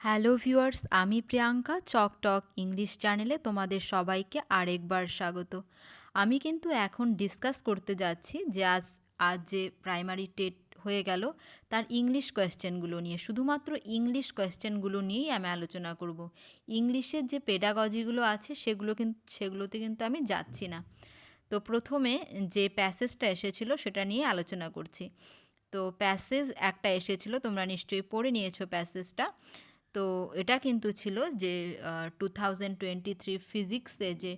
Hello viewers, আমি প্রিয়াঙ্কা, চক টক English চ্যানেলে তোমাদের সবাইকে আরেকবার স্বাগত। আমি কিন্তু এখন ডিসকাস করতে যাচ্ছি যে আজ আজ যে প্রাইমারি টেট হয়ে গেল, তার ইংলিশ কোয়েশ্চেনগুলো নিয়ে। শুধুমাত্র ইংলিশ কোয়েশ্চেনগুলো নিয়েই আমি আলোচনা করব। ইংলিশের যে পেডাগজিগুলো আছে, সেগুলো কিন্তু সেগুলোতে কিন্তু আমি যাচ্ছি না। তো প্রথমে যে প্যাসেজটা এসেছিল, সেটা নিয়ে আলোচনা করছি। তো প্যাসেজ একটা এসেছিল, তোমরা নিশ্চয়ই পড়ে নিয়েছো প্যাসেজটা। তো এটা কিন্তু ছিল যে টু থাউজেন্ড টোয়েন্টি থ্রি ফিজিক্সে যে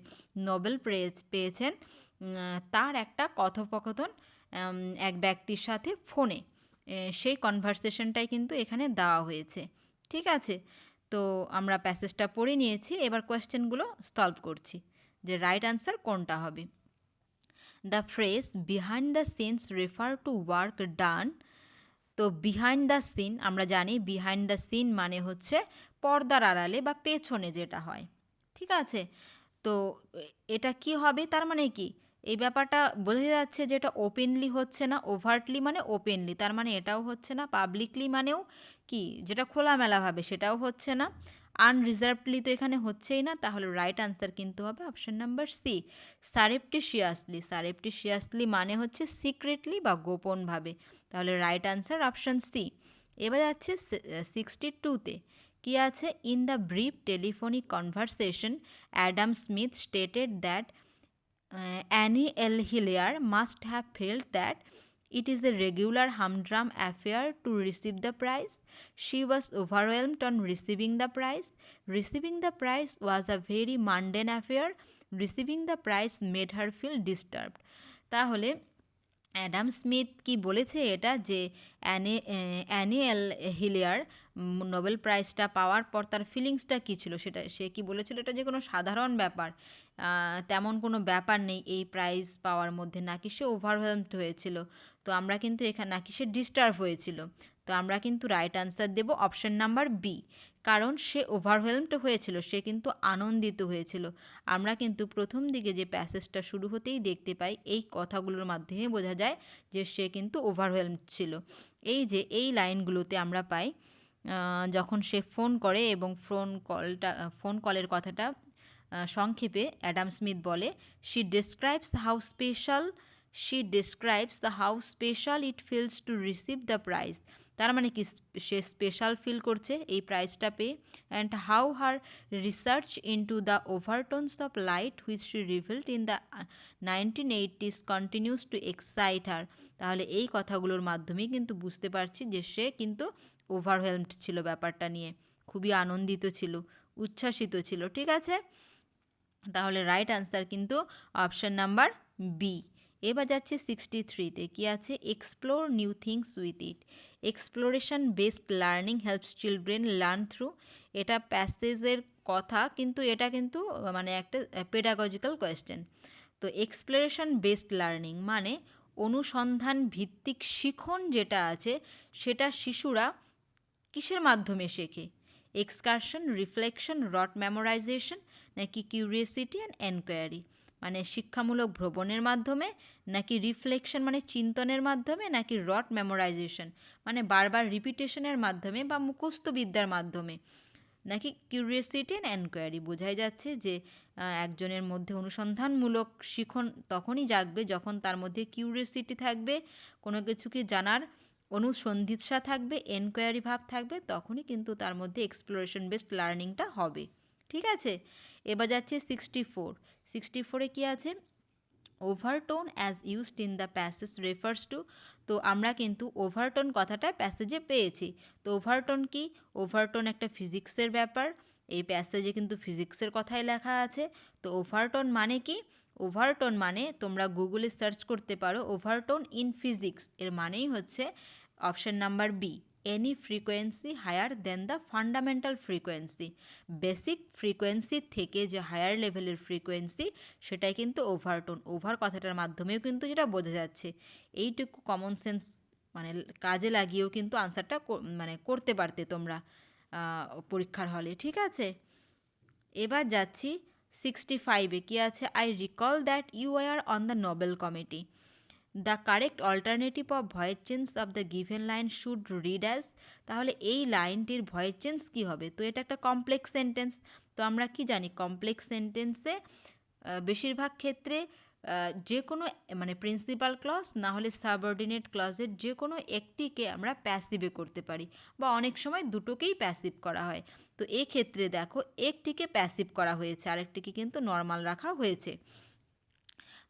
নোবেল প্রাইজ পেয়েছেন তার একটা কথোপকথন এক ব্যক্তির সাথে ফোনে সেই কনভারসেশনটাই কিন্তু এখানে দেওয়া হয়েছে। ঠিক আছে? তো আমরা প্যাসেজটা পড়ে নিয়েছি, এবার কোয়েশ্চেনগুলো সলভ করছি, যে রাইট আনসার কোনটা হবে? The phrase behind the scenes refer to work done তো বিহাইন্ড দ্য সিন আমরা জানি বিহাইন্ড দ্য সিন মানে হচ্ছে পর্দার আড়ালে বা পেছনে যেটা হয়, ঠিক আছে? তো এটা কি হবে? তার মানে কি? এই ব্যাপারটা বোঝা যাচ্ছে যে এটা ওপেনলি হচ্ছে না ওভার্টলি মানে ওপেনলি তার মানে এটাও হচ্ছে না পাবলিকলি মানেও কি? যেটা খোলামেলাভাবে সেটাও হচ্ছে না আনরিজার্ভলি তো এখানে হচ্ছেই না, তাহলে রাইট আনসার কিন্তু হবে option number C surreptitiously surreptitiously মানে হচ্ছে সিক্রেটলি বা গোপনভাবে তাহলে রাইট আনসার অপশন সি এবার যাচ্ছে সিক্সটি টুতে কি আছে? In the brief telephonic conversation Adam Smith stated that Anne L'Huillier must have felt that it is a regular humdrum affair to receive the prize. She was overwhelmed on receiving the prize. Receiving the prize was a very mundane affair. Receiving the prize made her feel disturbed. তাহলে Adam Smith কি বলেছে এটা যে Anne Anne L'Huillier Nobel প্রাইজটা পাওয়ার পর তার ফিলিংসটা কী ছিল সেটা, সে কি বলেছিল এটা যে কোনো সাধারণ ব্যাপার। তেমন কোনো ব্যাপার নেই, এই প্রাইজ পাওয়ার মধ্যে নাকি সে ওভারওয়েলমড হয়েছিল। তো আমরা কিন্তু এখানে নাকি সে ডিস্টার্ব হয়েছিল। তো আমরা কিন্তু রাইট আনসার দেব অপশন নাম্বার বি কারণ সে ওভারওয়েলমড হয়েছিল, সে কিন্তু আনন্দিত হয়েছিল। আমরা কিন্তু প্রথম দিকে যে প্যাসেজটা শুরু হতেই দেখতে পাই, এই কথাগুলোর মাধ্যমে বোঝা যায় যে সে কিন্তু ওভারওয়েলমড ছিল। এই যে, এই লাইনগুলোতে আমরা পাই যখন সে ফোন করে এবং ফোন কলটা ফোন কলের কথাটা সংক্ষেপে অ্যাডাম স্মিথ বলে she describes how special she describes the how special it feels to receive the prize তার মানে কি সে স্পেশাল ফিল করছে এই প্রাইজটা পেয়ে and how her research into the overtones of light which she revealed in the nineteen eighties continues to excite her তাহলে এই কথাগুলোর মাধ্যমেই কিন্তু বুঝতে পারছি যে সে কিন্তু ওভারহেলমড ছিল ব্যাপারটা নিয়ে। খুবই আনন্দিত ছিল, উচ্ছ্বাসিত ছিল, ঠিক আছে? তাহলে রাইট আনসার কিন্তু অপশান নাম্বার বি এবার যাচ্ছে সিক্সটি থ্রিতে কী আছে? Explore new things with it exploration based learning helps children learn through এটা প্যাসেজের কথা, কিন্তু এটা কিন্তু মানে একটা পেডাগজিক্যাল কোয়েশ্চেন তো এক্সপ্লোরেশন বেসড লার্নিং মানে অনুসন্ধান ভিত্তিক শিখন যেটা আছে, সেটা শিশুরা কিসের মাধ্যমে শেখে? এক্সকারশন রিফ্লেকশন রট মেমোরাইজেশন নাকি কিউরিয়াসিটি অ্যান্ড এনকোয়ারি মানে শিক্ষামূলক ভ্রমণের মাধ্যমে নাকি রিফ্লেকশন মানে চিন্তনের মাধ্যমে নাকি রট মেমোরাইজেশন মানে বারবার রিপিটেশনের মাধ্যমে বা মুখস্থ বিদ্যার মাধ্যমে? নাকি কিউরিয়াসিটি অ্যান্ড এনকোয়ারি বোঝাই যাচ্ছে যে একজনের মধ্যে অনুসন্ধানমূলক শিখন তখনই জাগবে যখন তার মধ্যে কিউরিয়াসিটি থাকবে, কোনো কিছুকে জানার অনুসন্ধিৎসা থাকবে এনকোয়ারি ভাব থাকবে, তখনই কিন্তু তার মধ্যে এক্সপ্লোরেশন বেসড লার্নিংটা হবে। ঠিক আছে? এবার যাচ্ছে সিক্সটি ফোর সিক্সটি ফোরে কী আছে? Overtone as used in the passage refers to তো আমরা কিন্তু ওভারটোন কথাটা প্যাসেজে পেয়েছি। তো ওভারটোন কি? ওভারটোন একটা ফিজিক্সের ব্যাপার। এই প্যাসেজে কিন্তু ফিজিক্সের কথাই লেখা আছে। তো ওভারটোন মানে কি? ওভারটোন মানে তোমরা গুগলে সার্চ করতে পারো ওভারটোন ইন ফিজিক্স এর মানেই হচ্ছে option number B any frequency higher than the fundamental frequency basic ফ্রিকোয়েন্সির থেকে যে হায়ার লেভেলের ফ্রিকোয়েন্সি সেটাই কিন্তু ওভারটোন ওভার কথাটার মাধ্যমেও কিন্তু যেটা বোঝা যাচ্ছে। এইটুকু কমন সেন্স মানে কাজে লাগিয়েও কিন্তু আনসারটা মানে করতে পারতে তোমরা পরীক্ষার হলে, ঠিক আছে? এবার যাচ্ছি সিক্সটি ফাইভে কী আছে? I recall that you are on the Nobel committee the correct alternative of voice change of the given line should read as. তাহলে এই লাইনটির ভয়েস চেঞ্জ কী হবে? তো এটা একটা কমপ্লেক্স সেন্টেন্স। তো আমরা কি জানি? কমপ্লেক্স সেন্টেন্সে বেশিরভাগ ক্ষেত্রে যে কোনো মানে প্রিন্সিপাল ক্লজ, না হলে সাবঅর্ডিনেট ক্লজের যে কোনো একটিকে আমরা প্যাসিভে করতে পারি বা অনেক সময় দুটোকেই প্যাসিভ করা হয়। তো এক্ষেত্রে দেখো, একটিকে প্যাসিভ করা হয়েছে, আরেকটিকে কিন্তু নর্মাল রাখা হয়েছে।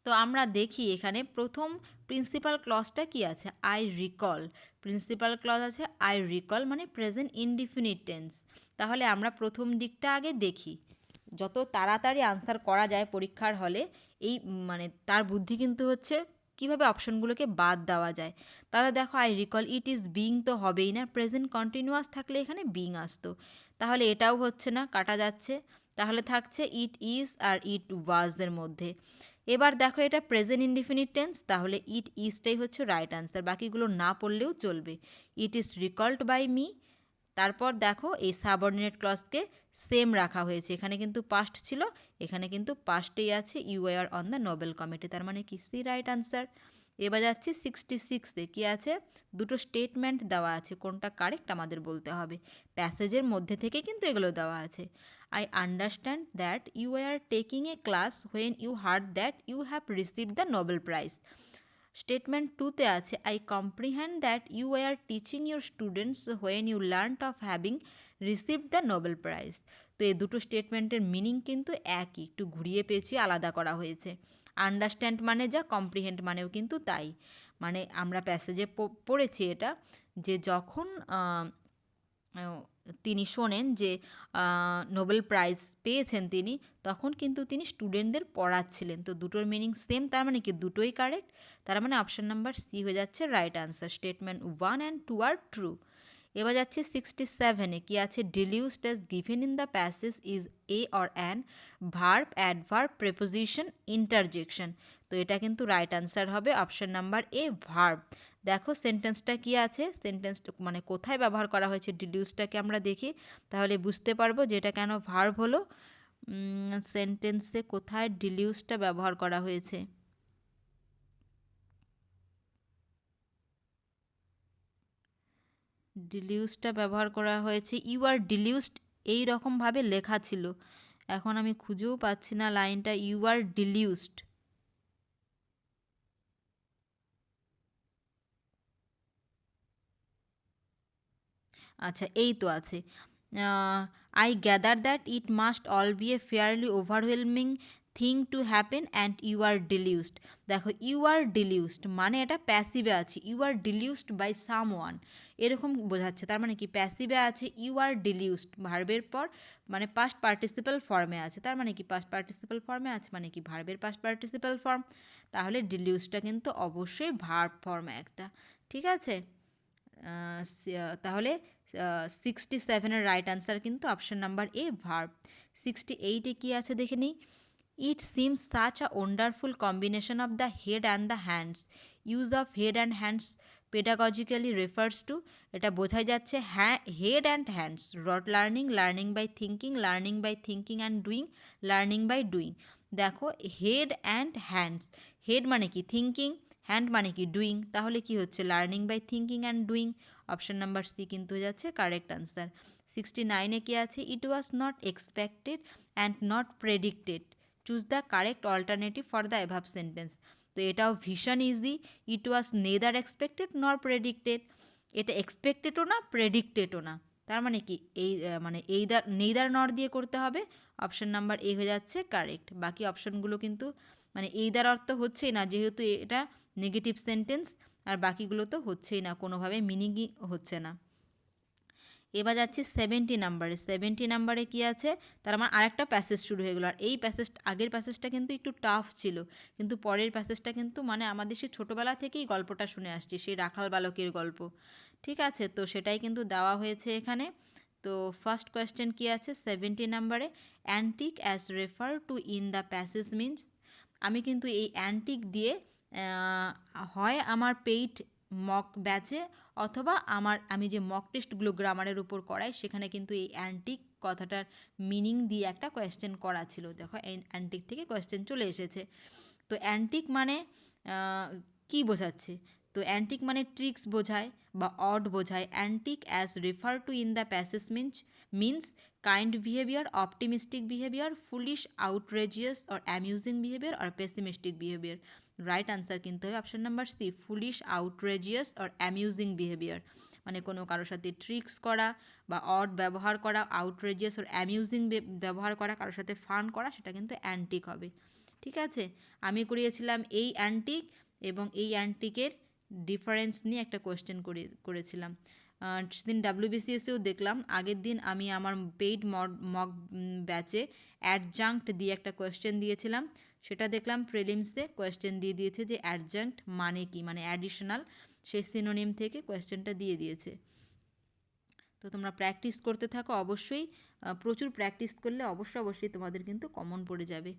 তো আমরা দেখি এখানে প্রথম প্রিন্সিপাল ক্লজটা কি আছে? আই রিকল প্রিন্সিপাল ক্লজ আছে আই রিকল মানে প্রেজেন্ট ইনডিফিনিট টেন্স তাহলে আমরা প্রথম দিকটা আগে দেখি। যত তাড়াতাড়ি আনসার করা যায় পরীক্ষার হলে এই মানে তার বুদ্ধি কিন্তু হচ্ছে কীভাবে অপশনগুলোকে বাদ দেওয়া যায়। তাহলে দেখো I recall it is being তো হবেই না। প্রেজেন্ট কন্টিনিউয়াস থাকলে এখানে বিং আসতো। তাহলে এটাও হচ্ছে না, কাটা যাচ্ছে। তাহলে থাকছে ইট ইজ আর ইট ওয়াজের মধ্যে। এবার দেখো এটা প্রেজেন্ট ইনডিফিনিট টেন্স তাহলে ইট ইজটাই হচ্ছে রাইট আনসার বাকিগুলো না পড়লেও চলবে। It is recalled by me তারপর দেখো এই সাবঅর্ডিনেট ক্লজকে সেম রাখা হয়েছে, এখানে কিন্তু পাস্ট ছিল, এখানে কিন্তু পাস্টেই আছে you are on the Nobel committee তার মানে কি? সি রাইট আনসার এবার যাচ্ছি সিক্সটি সিক্সে কী আছে? দুটো স্টেটমেন্ট দেওয়া আছে, কোনটা কারেক্ট আমাদের বলতে হবে। প্যাসেজের মধ্যে থেকে কিন্তু এগুলো দেওয়া আছে। I understand that you are taking a class when you heard that you have receive the Nobel prize statement টুতে আছে I comprehend that you are teaching your students when you learn of having receive the Nobel prize তো এই দুটো স্টেটমেন্টের meaning কিন্তু একই, একটু ঘুরিয়ে পেঁচিয়ে আলাদা করা হয়েছে। আন্ডারস্ট্যান্ড মানে যা কম্প্রিহেন্ড মানেও কিন্তু তাই। মানে আমরা প্যাসেজে পড়েছি এটা, যে যখন তিনি শোনেন যে নোবেল প্রাইজ পেয়েছেন তিনি, তখন কিন্তু তিনি স্টুডেন্টদের পড়াচ্ছিলেন। তো দুটোর মিনিং সেম তার মানে কি দুটোই কারেক্ট তার মানে অপশান নাম্বার সি হয়ে যাচ্ছে right answer statement one and two are true এবার যাচ্ছে সিক্সটি সেভেনে কি আছে? Deluged as given in the passage is a or an verb adverb preposition interjection তো এটা কিন্তু রাইট আনসার হবে অপশন নাম্বার এ ভার্ব দেখো সেন্টেন্সটা কি আছে? সেন্টেন্স মানে কোথায় ব্যবহার করা হয়েছে? ডিলিউসটাকে আমরা দেখি, তাহলে বুঝতে পারব যে এটা কেন ভার্ব হলো। সেন্টেন্সে কোথায় ডিলিউসটা ব্যবহার করা হয়েছে? ডিলিউসটা ব্যবহার করা হয়েছে। ইউ আর ডিলিউসড এই রকমভাবে লেখা ছিল। এখন আমি খুঁজেও পাচ্ছি না লাইনটা ইউ আর ডিলিউসড আচ্ছা এই তো আছে। I gather that it must all be a fairly overwhelming thing to happen and you are deluged দেখো ইউ আর ডিলিউসড মানে এটা প্যাসিভে আছে। You are deluged by someone এরকম বোঝাচ্ছে, তার মানে কি? প্যাসিভে আছে ইউ আর ডিলিউসড ভার্বের পর মানে পাস্ট পার্টিসিপাল ফর্মে আছে। তার মানে কি? পাস্ট পার্টিসিপাল ফর্মে আছে মানে কি? ভার্বের পাস্ট পার্টিসিপাল ফর্ম তাহলে ডিলিউসটা কিন্তু অবশ্যই ভার্ব ফর্মে একটা। ঠিক আছে? তাহলে সিক্সটি সেভেনের রাইট আনসার কিন্তু option number A verb sixty এইটে কী আছে দেখে নিই? It seems such a wonderful combination of the head and the hands use of head and hands pedagogically refers to এটা বোঝাই যাচ্ছে হ্যাঁ head and hands rote learning learning by thinking learning by thinking and doing learning by doing দেখো head and hands head মানে কি? Thinking hand মানে কি? Doing তাহলে কি হচ্ছে? Learning by thinking and doing option number C কিন্তু যাচ্ছে কারেক্ট আনসার সিক্সটি নাইনে কি আছে? It was not expected and not predicted choose the correct alternative for the above sentence তো এটাও ভীষণ easy it was neither expected nor predicted এটা এক্সপেক্টেডও না প্রেডিক্টেডও না। তার মানে কি? এই মানে এইদার নেইদার নর দিয়ে করতে হবে। অপশন নাম্বার এ হয়ে যাচ্ছে কারেক্ট বাকি অপশনগুলো কিন্তু মানে এই এইদার অর্থ হচ্ছেই না, যেহেতু এটা নেগেটিভ সেন্টেন্স আর বাকিগুলো তো হচ্ছেই না, কোনোভাবে মিনিংই হচ্ছে না। এবার যাচ্ছি সেভেন্টি নাম্বারে সেভেন্টি নাম্বারে কি আছে? তার আমার আরেকটা প্যাসেজ শুরু হয়ে গেলো। আর এই প্যাসেজ আগের প্যাসেজটা কিন্তু একটু টাফ ছিল। কিন্তু পরের প্যাসেজটা কিন্তু মানে আমাদের সেই ছোটোবেলা থেকেই গল্পটা শুনে আসছি, সেই রাখাল বালকের গল্প। ঠিক আছে? তো সেটাই কিন্তু দেওয়া হয়েছে এখানে। তো ফার্স্ট কোয়েশ্চেন কি আছে? সেভেন্টি নাম্বারে antic as refer to in the passage means আমি কিন্তু এই অ্যান্টিক দিয়ে হয় আমার পেইড মক ব্যাচে অথবা আমার, আমি যে মক টেস্টগুলো গ্রামারের উপর করাই, সেখানে কিন্তু এই অ্যান্টিক কথাটার মিনিং দিয়ে একটা কোয়েশ্চেন করা ছিল। দেখো অ্যান্টিক থেকে কোয়েশ্চেন চলে এসেছে। তো অ্যান্টিক মানে কি বোঝাচ্ছে? তো অ্যান্টিক মানে ট্রিক্স বোঝায় বা অড বোঝায়। Antic as refer to in the passage means means kind behaviour optimistic behaviour foolish outrageous or amusing behaviour R pessimistic behaviour right answer কিন্তু হবে। Option number C foolish outrageous or amusing behaviour মানে কোনো কারোর সাথে tricks করা বা odd ব্যবহার করা আউটরেজিয়াস ওর অ্যামিউজিং ব্যবহার করা, কারোর সাথে ফান করা, সেটা কিন্তু অ্যান্টিক হবে। ঠিক আছে? আমি করিয়েছিলাম এই অ্যান্টিক এবং এই অ্যান্টিকের ডিফারেন্স নিয়ে একটা কোয়েশ্চেন করে করেছিলাম। সেদিন ডাব্লিউবিসিএসেও দেখলাম। আগের দিন আমি আমার পেইড মক ব্যাচে অ্যাডজাঙ্ক্ট দিয়ে একটা কোয়েশ্চেন দিয়েছিলাম। সেটা দেখলাম প্রেলিমসে কোয়েশ্চেন দিয়ে দিয়েছে যে অ্যাডজাঙ্ক্ট মানে কি? মানে অ্যাডিশনাল সেই সিনোনিম থেকে কোয়েশ্চেনটা দিয়ে দিয়েছে। তো তোমরা প্র্যাকটিস করতে থাকো অবশ্যই। প্রচুর প্র্যাকটিস করলে অবশ্যই অবশ্যই তোমাদের কিন্তু কমন পড়ে যাবে।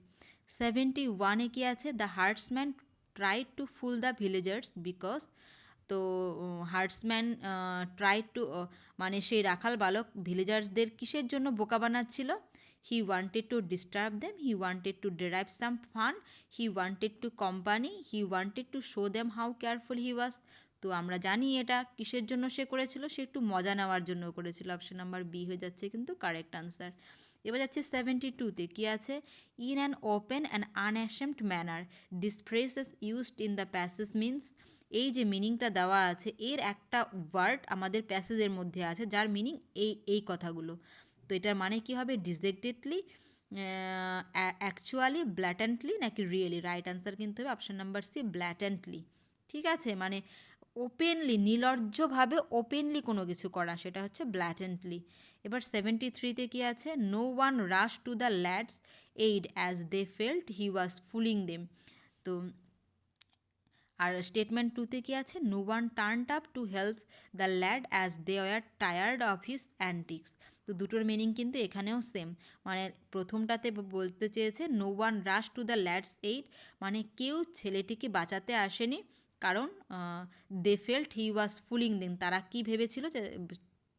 সেভেন্টি ওয়ানে কি আছে? The herdsman try to fool the villagers because তো হার্টসম্যান ট্রাই টু মানে সেই রাখাল বালক ভিলেজার্সদের কিসের জন্য বোকা বানাচ্ছিল? He wanted to disturb them he wanted to derive some fun he wanted to company he wanted to show them how careful he was তো আমরা জানি এটা কিসের জন্য সে করেছিল? সে একটু মজা নেওয়ার জন্য করেছিল। অপশন নাম্বার বি হয়ে যাচ্ছে কিন্তু কারেক্ট আনসার এবার যাচ্ছে সেভেন্টি টুতে কী আছে? In an open and unashamed manner this phrase is used in the passage means এই যে মিনিংটা দেওয়া আছে, এর একটা ওয়ার্ড আমাদের প্যাসেজের মধ্যে আছে, যার মিনিং এই এই কথাগুলো। তো এটার মানে কি হবে ডিজেক্টেডলি অ্যাকচুয়ালি ব্ল্যাটেন্টলি নাকি রিয়েলি রাইট আনসার কিন্তু হবে অপশান নাম্বার সি ব্ল্যাটেন্টলি ঠিক আছে? মানে ওপেনলি নির্লজ্জভাবে ওপেনলি কোনো কিছু করা, সেটা হচ্ছে ব্ল্যাটেন্টলি এবার সেভেন্টি থ্রিতে কী আছে? No one rush to the lad's aid as they felt he was fooling them তো আর স্টেটমেন্ট টুতে কী আছে? No one turn up to help the lad as they were tired of his antics তো দুটোর মিনিং কিন্তু এখানেও same মানে প্রথমটাতে বলতে চেয়েছে no one rush to the lad's aid মানে কেউ ছেলেটিকে বাঁচাতে আসেনি, কারণ দে ফেল্ট হি ওয়াজ ফুলিং দিন তারা কি ভেবেছিল যে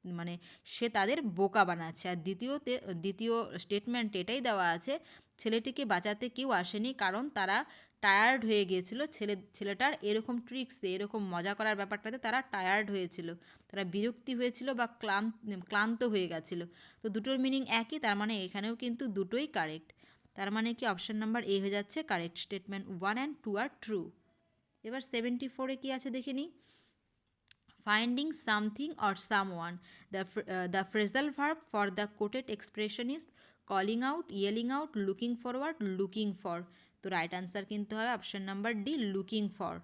মানে সে তাদের বোকা বানাচ্ছে। আর দ্বিতীয়তে, দ্বিতীয় স্টেটমেন্ট এটাই দেওয়া আছে, ছেলেটিকে বাঁচাতে কেউ আসেনি, কারণ তারা টায়ার্ড হয়ে গিয়েছিল। ছেলে, ছেলেটার এরকম ট্রিক্সে এরকম মজা করার ব্যাপারটাতে তারা টায়ার্ড হয়েছিল। তারা বিরক্তি হয়েছিল বা ক্লান্ত ক্লান্ত হয়ে গেছিল। তো দুটোর মিনিং একই, তার মানে এখানেও কিন্তু দুটোই কারেক্ট তার মানে কি অপশান নাম্বার এ হয়ে যাচ্ছে correct statement one and two are true এবার সেভেন্টি ফোরে কী আছে দেখে নিই? Finding something or someone the the phrasal verb for the quoted expression is calling out yelling out looking forward looking for তো right answer কিন্তু হবে option number D looking for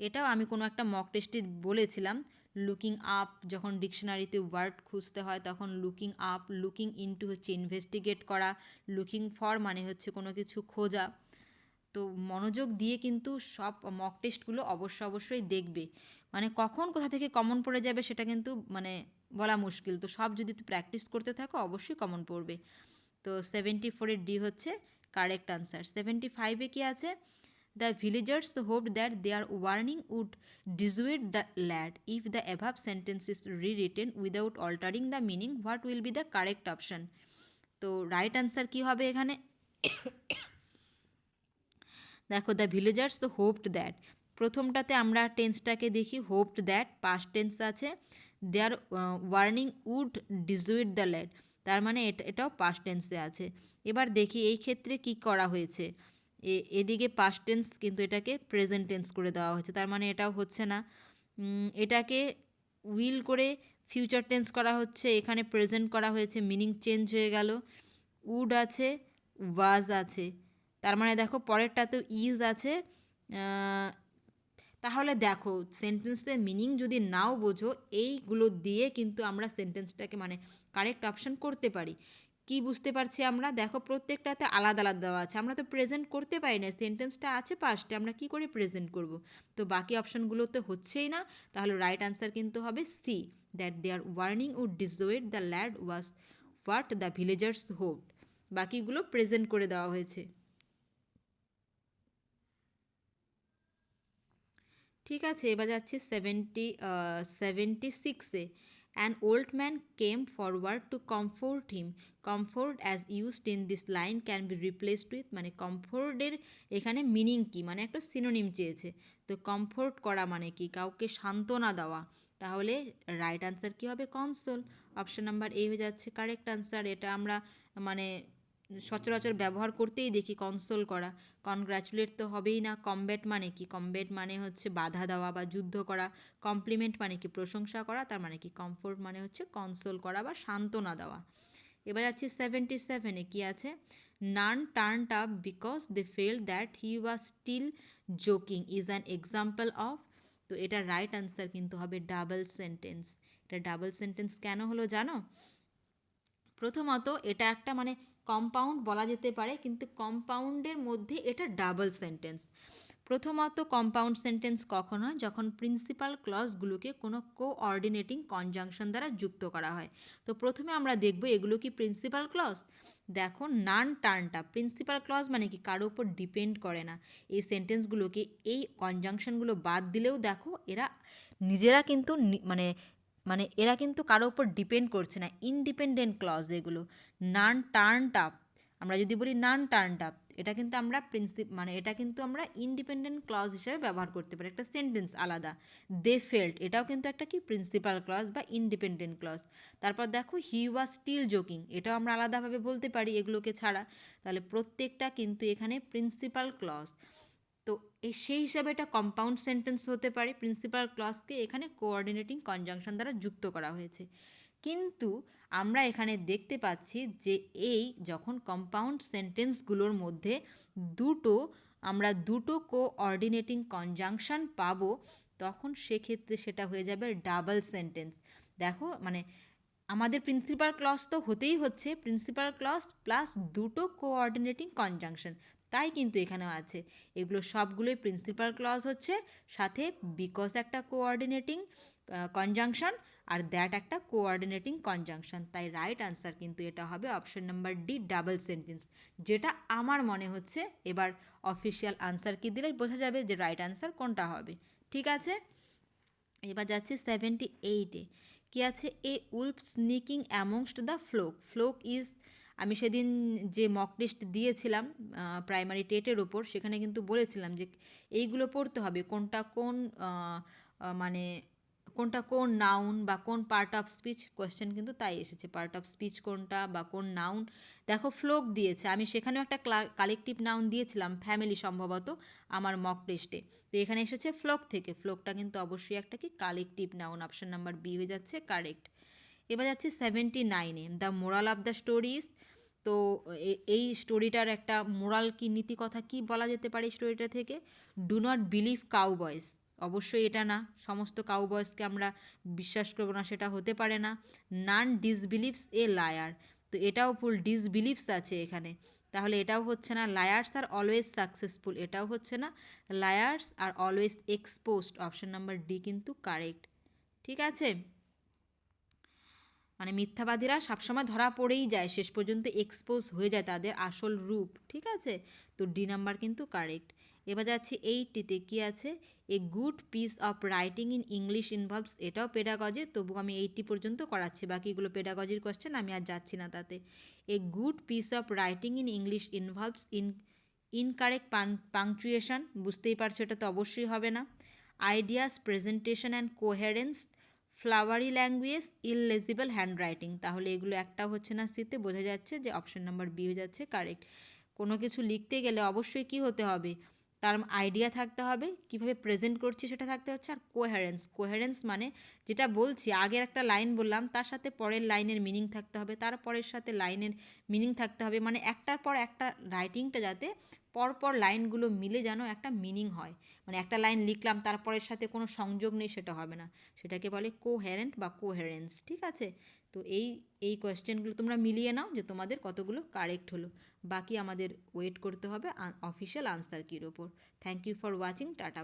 এটাও আমি কোনো একটা মক টেস্টে বলেছিলাম লুকিং আপ যখন ডিকশনারিতে ওয়ার্ড খুঁজতে হয় তখন লুকিং আপ লুকিং ইনটু হচ্ছে ইনভেস্টিগেট করা লুকিং ফর মানে হচ্ছে কোনো কিছু খোঁজা। তো মনোযোগ দিয়ে কিন্তু সব মক টেস্টগুলো অবশ্য অবশ্যই দেখবে। মানে কখন কোথা থেকে কমন পড়ে যাবে সেটা কিন্তু মানে বলা মুশকিল। তো সব যদি প্র্যাকটিস করতে থাকো অবশ্যই কমন পড়বে। তো সেভেন্টি ফোরের ডি হচ্ছে কারেক্ট আনসার সেভেন্টি ফাইভে কী আছে? The villagers hope that their warning would dissuade the lad if the above sentence is rewritten without altering the meaning what will be the correct option তো right answer কী হবে এখানে? দেখো the villagers তো hoped that প্রথমটাতে আমরা টেন্সটাকে দেখি হোপড দ্যাট পাস্ট টেন্স আছে their warning would dissuade the lad তার মানে এটা, এটাও পাস্ট টেন্সে আছে। এবার দেখি এই ক্ষেত্রে কি করা হয়েছে। এ, এদিকে পাস্ট টেন্স কিন্তু এটাকে প্রেজেন্ট টেন্স করে দেওয়া হয়েছে, তার মানে এটাও হচ্ছে না। এটাকে উইল করে ফিউচার টেন্স করা হচ্ছে, এখানে প্রেজেন্ট করা হয়েছে মিনিং চেঞ্জ হয়ে গেল। উড আছে ওয়াজ আছে। তার মানে দেখো পরেরটাতেও ইজ আছে। তাহলে দেখো সেন্টেন্সের মিনিং যদি নাও বোঝো, এইগুলো দিয়ে কিন্তু আমরা সেন্টেন্সটাকে মানে কারেক্ট অপশন করতে পারি। কি বুঝতে পারছি আমরা? দেখো প্রত্যেকটাতে আলাদা আলাদা দেওয়া আছে। আমরা তো প্রেজেন্ট করতে পারি না। সেন্টেন্সটা আছে পাস্টে আমরা কি করে প্রেজেন্ট করব? তো বাকি অপশনগুলো তো হচ্ছেই না। তাহলে রাইট আনসার কিন্তু হবে C that they are warning would dissuade the lad was what the villagers hope বাকিগুলো প্রেজেন্ট করে দেওয়া হয়েছে। ঠিক আছে, এবার যাচ্ছি সেভেন্টি সেভেন্টি সিক্সে an old man came forward to comfort him. Comfort as used in this line can be replaced with মানে কমফোর্টের এখানে মিনিং কি? মানে একটা সিনোনিম চেয়েছে। তো কমফোর্ট করা মানে কি? কাউকে সান্ত্বনা দেওয়া। তাহলে রাইট আনসার কি হবে? কনসোল অপশন নাম্বার এ হয়ে যাচ্ছে কারেক্ট আনসার এটা আমরা মানে সচরাচর ব্যবহার করতেই দেখি কনসোল করা। কনগ্র্যাচুলেট তো হবেই না কমব্যাট মানে কি? কমব্যাট মানে হচ্ছে বাধা দেওয়া বা যুদ্ধ করা কমপ্লিমেন্ট মানে কি? প্রশংসা করা, তার মানে কি? কমফোর্ট মানে হচ্ছে কনসোল করা বা সান্ত্বনা দেওয়া। এবার যাচ্ছি সেভেন্টি সেভেনে কী আছে? None turned up because they felt that he was still joking is an example of তো এটা রাইট আনসার কিন্তু হবে ডাবল সেন্টেন্স এটা ডাবল সেন্টেন্স কেন হলো জানো? প্রথমত এটা একটা মানে কম্পাউন্ড বলা যেতে পারে, কিন্তু কম্পাউন্ডের মধ্যে এটা ডাবল সেন্টেন্স প্রথমত কম্পাউন্ড সেন্টেন্স কখন হয়? যখন প্রিন্সিপাল ক্লজগুলোকে কোনো কোঅর্ডিনেটিং কনজাংশন দ্বারা যুক্ত করা হয়। তো প্রথমে আমরা দেখব এগুলো কি প্রিন্সিপাল ক্লজ দেখো নান টার্নটা প্রিন্সিপাল ক্লজ মানে কি? কারও উপর ডিপেন্ড করে না। এই সেন্টেন্সগুলোকে এই কনজাংশনগুলো বাদ দিলেও দেখো, এরা নিজেরা কিন্তু মানে মানে এরা কিন্তু কারও উপর ডিপেন্ড করছে না ইনডিপেন্ডেন্ট ক্লজ এগুলো। নান টার্ন আপ আমরা যদি বলি নান টার্ন আপ এটা কিন্তু আমরা প্রিন্সিপ মানে এটা কিন্তু আমরা ইন্ডিপেন্ডেন্ট ক্লজ হিসেবে ব্যবহার করতে পারি। একটা সেন্টেন্স আলাদা। দে ফেল্ট এটাও কিন্তু একটা কি? প্রিন্সিপাল ক্লজ বা ইন্ডিপেন্ডেন্ট ক্লজ তারপর দেখো হি ওয়াজ স্টিল জোকিং এটাও আমরা আলাদাভাবে বলতে পারি এগুলোকে ছাড়া। তাহলে প্রত্যেকটা কিন্তু এখানে প্রিন্সিপাল ক্লজ তো সেই হিসাবে এটা কম্পাউন্ড সেন্টেন্স হতে পারে প্রিন্সিপাল ক্লসকে এখানে কোঅর্ডিনেটিং কনজাংশন দ্বারা যুক্ত করা হয়েছে। কিন্তু আমরা এখানে দেখতে পাচ্ছি যে এই যখন কম্পাউন্ড সেন্টেন্সগুলোর মধ্যে দুটো, আমরা দুটো কোঅর্ডিনেটিং কনজাংশন পাবো, তখন সেক্ষেত্রে সেটা হয়ে যাবে ডাবল সেন্টেন্স দেখো মানে আমাদের প্রিন্সিপাল ক্লস তো হতেই হচ্ছে প্রিন্সিপাল ক্লস প্লাস দুটো কোঅর্ডিনেটিং কনজাংশন তাই কিন্তু এখানেও আছে। এগুলো সবগুলোই প্রিন্সিপাল ক্লজ হচ্ছে, সাথে বিকজ একটা কোঅর্ডিনেটিং কনজাংশন আর দ্যাট একটা কোঅর্ডিনেটিং কনজাংশন তাই রাইট আনসার কিন্তু এটা হবে option number D double sentence যেটা আমার মনে হচ্ছে এবার অফিসিয়াল আনসার কি দিলেই বোঝা যাবে যে রাইট আনসার কোনটা হবে। ঠিক আছে? এবার যাচ্ছে সেভেন্টি এইটে কি আছে? A wolf sneaking amongst the flock flock is আমি সেদিন যে মক টেস্ট দিয়েছিলাম প্রাইমারি টেটের ওপর সেখানে কিন্তু বলেছিলাম যে এইগুলো পড়তে হবে, কোনটা কোন মানে কোনটা কোন নাউন বা কোন পার্ট অফ স্পিচ কোয়েশ্চেন কিন্তু তাই এসেছে পার্ট অফ স্পিচ কোনটা বা কোন নাউন দেখো ফ্লোক দিয়েছে, আমি সেখানেও একটা কালেকটিভ নাউন দিয়েছিলাম ফ্যামিলি সম্ভবত, আমার মক টেস্টে তো এখানে এসেছে ফ্লোক থেকে, ফ্লোকটা কিন্তু অবশ্যই একটা কি? Collective noun option number B হয়ে যাচ্ছে কারেক্ট এবার যাচ্ছে সেভেন্টি নাইনে the moral of the stories তো এই স্টোরিটার একটা মোরাল কি, নীতি কথা কি বলা যেতে পারে স্টোরিটা থেকে? ডু নট বিলিভ কাউ বয়েস অবশ্যই এটা না, সমস্ত কাউ বয়েসকে আমরা বিশ্বাস করব না, সেটা হতে পারে না। নান ডিসবিলিভস এ লায়ার তো এটাও ফুল ডিসবিলিভস আছে এখানে। তাহলে এটাও হচ্ছে না লায়ার্স আর অলওয়েজ সাকসেসফুল এটাও হচ্ছে না liars are always exposed option number D কিন্তু কারেক্ট ঠিক আছে? মানে মিথ্যাবাদীরা সবসময় ধরা পড়েই যায়, শেষ পর্যন্ত এক্সপোজ হয়ে যায় তাদের আসল রূপ, ঠিক আছে? তো ডি নাম্বার কিন্তু কারেক্ট এবার যাচ্ছি এইটটিতে, কি আছে? A good piece of writing in English involves এটাও পেডাগজি তবু আমি এইটটি পর্যন্ত করাচ্ছি, বাকিগুলো পেডাগজির কোয়েশ্চেন আমি আর যাচ্ছি না তাতে। A good piece of writing in English involves in incorrect punctuation বুঝতেই পারছ, এটা তো অবশ্যই হবে না। Ideas presentation and coherence flowery language, illegible handwriting. তাহলে এগুলো একটা হচ্ছে না সিতে, বোঝা যাচ্ছে যে অপশন নাম্বার বি হয়ে যাচ্ছে, কারেক্ট। কোনো কিছু লিখতে গেলে অবশ্যই কি হতে হবে? তার আইডিয়া থাকতে হবে, কীভাবে প্রেজেন্ট করছি সেটা থাকতে হচ্ছে, আর কোহেরেন্স কোহেরেন্স মানে যেটা বলছি, আগের একটা লাইন বললাম, তার সাথে পরের লাইনের মিনিং থাকতে হবে, তার পরের সাথে লাইনের মিনিং থাকতে হবে মানে একটার পর একটা রাইটিংটা যাতে পরপর লাইনগুলো মিলে যেন একটা মিনিং হয়। মানে একটা লাইন লিখলাম তারপরের সাথে কোনো সংযোগ নেই, সেটা হবে না। সেটাকে বলে কোহেরেন্ট বা কোহেরেন্স ঠিক আছে? তো এই এই কোয়েশ্চেনগুলো তোমরা মিলিয়ে নাও যে তোমাদের কতগুলো কারেক্ট হলো। বাকি আমাদের ওয়েট করতে হবে অফিসিয়াল আনসার কির ওপর। Thank you for watching tata